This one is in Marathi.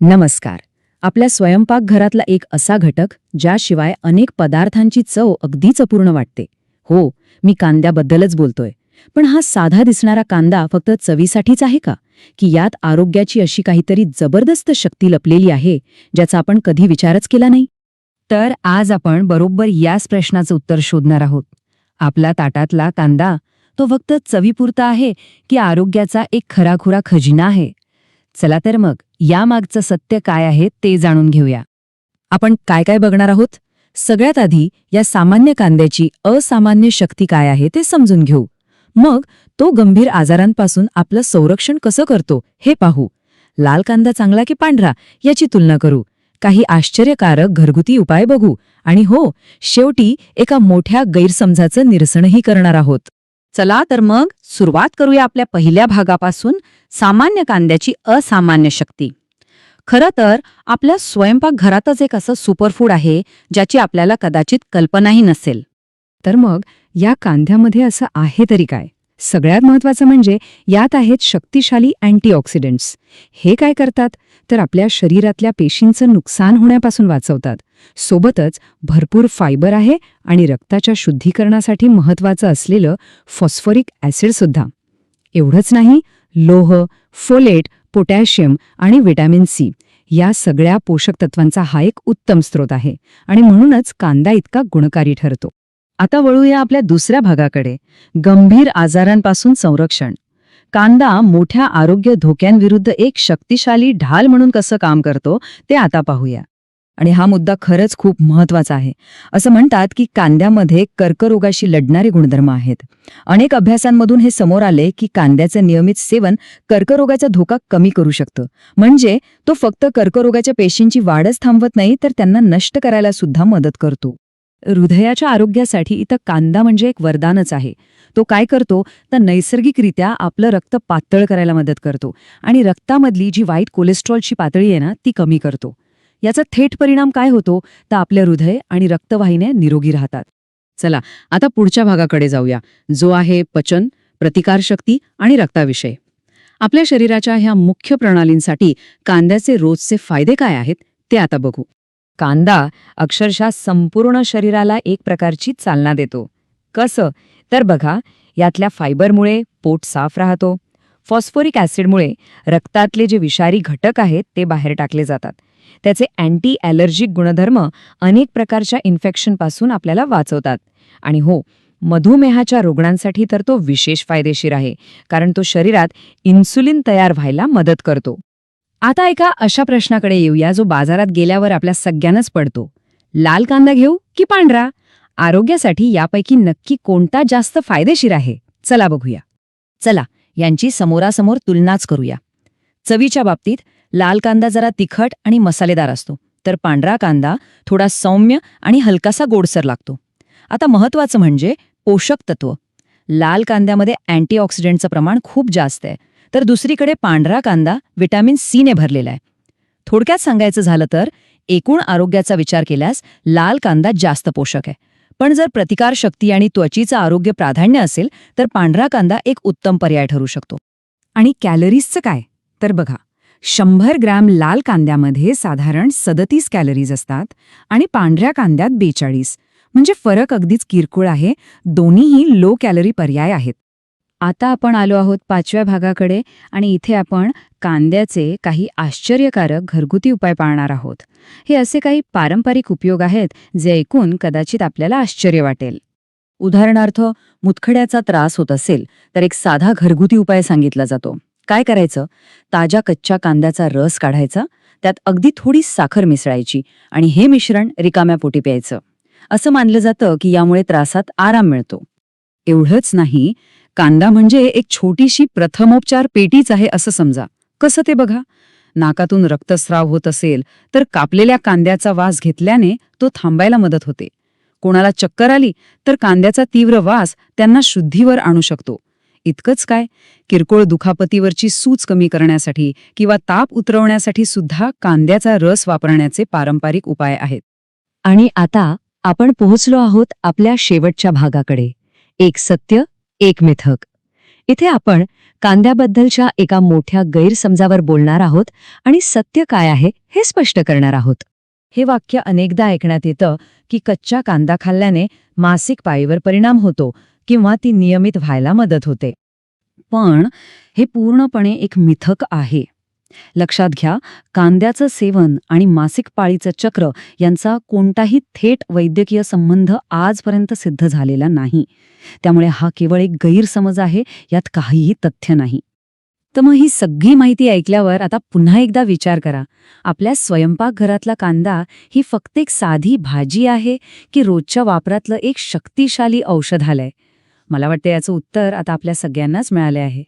नमस्कार. आपल्या स्वयंपाकघरातला एक असा घटक ज्याशिवाय अनेक पदार्थांची चव अगदीच अपूर्ण वाटते. हो मी कांद्याबद्दलच बोलतोय. पण हा साधा दिसणारा कांदा फक्त चवीसाठीच आहे का? की यात आरोग्याची अशी काहीतरी जबरदस्त शक्ती लपलेली आहे ज्याचा आपण कधी विचारच केला नाही? तर आज आपण बरोबर याच प्रश्नाचं उत्तर शोधणार आहोत. आपला ताटातला कांदा तो फक्त चवीपुरता आहे की आरोग्याचा एक खराखुरा खजिना आहे? चला तर मग यामागचं सत्य काय आहे ते जाणून घेऊया. आपण काय काय बघणार आहोत? सगळ्यात आधी या सामान्य कांद्याची असामान्य शक्ती काय आहे ते समजून घेऊ. मग तो गंभीर आजारांपासून आपलं संरक्षण कसं करतो हे पाहू. लाल कांदा चांगला की पांढरा याची तुलना करू. काही आश्चर्यकारक घरगुती उपाय बघू. आणि हो शेवटी एका मोठ्या गैरसमजाचं निरसनही करणार आहोत. चला तर मग सुरुवात करूया आपल्या पहिल्या भागापासून सामान्य कांद्याची असामान्य शक्ती. खरं तर आपल्या स्वयंपाकघरातच एक असं सुपरफूड आहे ज्याची आपल्याला कदाचित कल्पनाही नसेल. तर मग या कांद्यामध्ये असं आहे तरी काय? सगळ्यात महत्वाचं म्हणजे यात आहेत शक्तिशाली अँटीऑक्सिडंट्स. हे काय करतात? तर आपल्या शरीरातल्या पेशींचं नुकसान होण्यापासून वाचवतात. सोबतच भरपूर फायबर आहे आणि रक्ताच्या शुद्धीकरणासाठी महत्वाचं असलेलं फॉस्फोरिक ॲसिडसुद्धा एवढंच नाही लोह फोलेट पोटॅशियम आणि व्हिटॅमिन सी या सगळ्या पोषक तत्वांचा हा एक उत्तम स्रोत आहे आणि म्हणूनच कांदा इतका गुणकारी ठरतो. आता वळूया आपल्या दुसऱ्या भागाकडे. गंभीर आजारांपासून संरक्षण. कांदा मोठ्या आरोग्य धोक्यांविरुद्ध एक शक्तिशाली ढाल म्हणून कसं काम करतो ते आता पाहूया. आणि हा मुद्दा खरंच खूप महत्त्वाचा आहे. असं म्हणतात की कांद्यामध्ये कर्करोगाशी लढणारे गुणधर्म आहेत. अनेक अभ्यासांमधून हे समोर आले की कांद्याचं नियमित सेवन कर्करोगाचा धोका कमी करू शकतं. म्हणजे तो फक्त कर्करोगाच्या पेशींची वाढच थांबवत नाही तर त्यांना नष्ट करायला सुद्धा मदत करतो. हृदयाच्या आरोग्यासाठी इथं कांदा म्हणजे एक वरदानच आहे. तो काय करतो? तर नैसर्गिकरित्या आपलं रक्त पातळ करायला मदत करतो आणि रक्तामधली जी वाईट कोलेस्ट्रॉलची पातळी आहे ना ती कमी करतो. याचा थेट परिणाम काय होतो? तर आपल्या हृदय आणि रक्तवाहिन्या निरोगी राहतात. चला आता पुढच्या भागाकडे जाऊया. जो आहे पचन प्रतिकारशक्ती आणि रक्ताविषय. आपल्या शरीराच्या ह्या मुख्य प्रणालींसाठी कांद्याचे रोजचे फायदे काय आहेत? ते आता बघू. कांदा अक्षरशः संपूर्ण शरीराला एक प्रकारची चालना देतो. कसं? तर बघा यातल्या फायबरमुळे पोट साफ राहतो. फॉस्फोरिक ॲसिडमुळे रक्तातले जे विषारी घटक आहेत ते बाहेर टाकले जातात. त्याचे अँटी ॲलर्जिक गुणधर्म अनेक प्रकारच्या इन्फेक्शनपासून आपल्याला वाचवतात. आणि हो मधुमेहाच्या रुग्णांसाठी तर तो विशेष फायदेशीर आहे कारण तो शरीरात इन्सुलिन तयार व्हायला मदत करतो. आता एका अशा प्रश्नाकडे येऊया जो बाजारात गेल्यावर आपल्या सगळ्यांनाच पडतो. लाल कांदा घेऊ की पांढरा? आरोग्यासाठी यापैकी नक्की कोणता जास्त फायदेशीर आहे? चला बघूया. चला यांची समोरासमोर तुलनाच करूया. चवीच्या बाबतीत लाल कांदा जरा तिखट आणि मसालेदार असतो तर पांढरा कांदा थोडा सौम्य आणि हलकासा गोडसर लागतो. आता महत्वाचं म्हणजे पोषक तत्व लाल कांद्यामध्ये अँटीऑक्सिडेंटचं प्रमाण खूप जास्त आहे तर दुसरीकडे पांढरा कांदा विटॅमिन सीने भरलेला आहे. थोडक्यात सांगायचं झालं तर एकूण आरोग्याचा विचार केल्यास लाल कांदा जास्त पोषक आहे. पण जर प्रतिकारशक्ती आणि त्वचेचं आरोग्य प्राधान्य असेल तर पांढरा कांदा एक उत्तम पर्याय ठरू शकतो. आणि कॅलरीजचं काय? तर बघा शंभर ग्रॅम लाल कांद्यामध्ये साधारण सदतीस कॅलरीज असतात आणि पांढऱ्या कांद्यात बेचाळीस. म्हणजे फरक अगदीच किरकोळ आहे. दोन्हीही लो कॅलरी पर्याय आहेत. आता आपण आलो आहोत पाचव्या भागाकडे आणि इथे आपण कांद्याचे काही आश्चर्यकारक घरगुती उपाय पाळणार आहोत. हे असे काही पारंपरिक उपयोग आहेत जे ऐकून कदाचित आपल्याला आश्चर्य वाटेल. उदाहरणार्थ मुतखड्याचा त्रास होत असेल तर एक साधा घरगुती उपाय सांगितला जातो. काय करायचं? ताज्या कच्च्या कांद्याचा रस काढायचा त्यात अगदी थोडी साखर मिसळायची आणि हे मिश्रण रिकाम्या पोटी प्यायचं. असं मानलं जातं की यामुळे त्रासात आराम मिळतो. एवढंच नाही कांदा म्हणजे एक छोटीशी प्रथमोपचार पेटीच आहे असं समजा. कसं ते बघा? नाकातून रक्तस्राव होत असेल तर कापलेल्या कांद्याचा वास घेतल्याने तो थांबायला मदत होते. कोणाला चक्कर आली तर कांद्याचा तीव्र वास त्यांना शुद्धीवर आणू शकतो. इतकंच काय? किरकोळ दुखापतीवरची सूज कमी करण्यासाठी किंवा ताप उतरवण्यासाठी सुद्धा कांद्याचा रस वापरण्याचे पारंपरिक उपाय आहेत. आणि आता आपण पोहोचलो आहोत आपल्या शेवटच्या भागाकडे. एक सत्य एक मिथक. इथे आपण कांद्याबद्दलच्या एका मोठ्या गैरसमजावर बोलणार आहोत आणि सत्य काय आहे हे स्पष्ट करणार आहोत. हे वाक्य अनेकदा ऐकण्यात येतं की कच्चा कांदा खाल्ल्याने मासिक पाळीवर परिणाम होतो किंवा ती नियमित व्हायला मदत होते. पण हे पूर्णपणे एक मिथक आहे. लक्षात घ्या कांद्याचं सेवन आणि मासिक पाळीचं चक्र यांचा कोणताही थेट वैद्यकीय संबंध आजपर्यंत सिद्ध झालेला नाही. त्यामुळे हा केवळ एक गैरसमज आहे यात काहीही तथ्य नाही. तर मग ही सगळी माहिती ऐकल्यावर आता पुन्हा एकदा विचार करा. आपल्या स्वयंपाकघरातला कांदा ही फक्त एक साधी भाजी आहे की रोजच्या वापरातलं एक शक्तिशाली औषधालय? मला वाटतं याचं उत्तर आता आपल्या सगळ्यांनाच मिळाले आहे.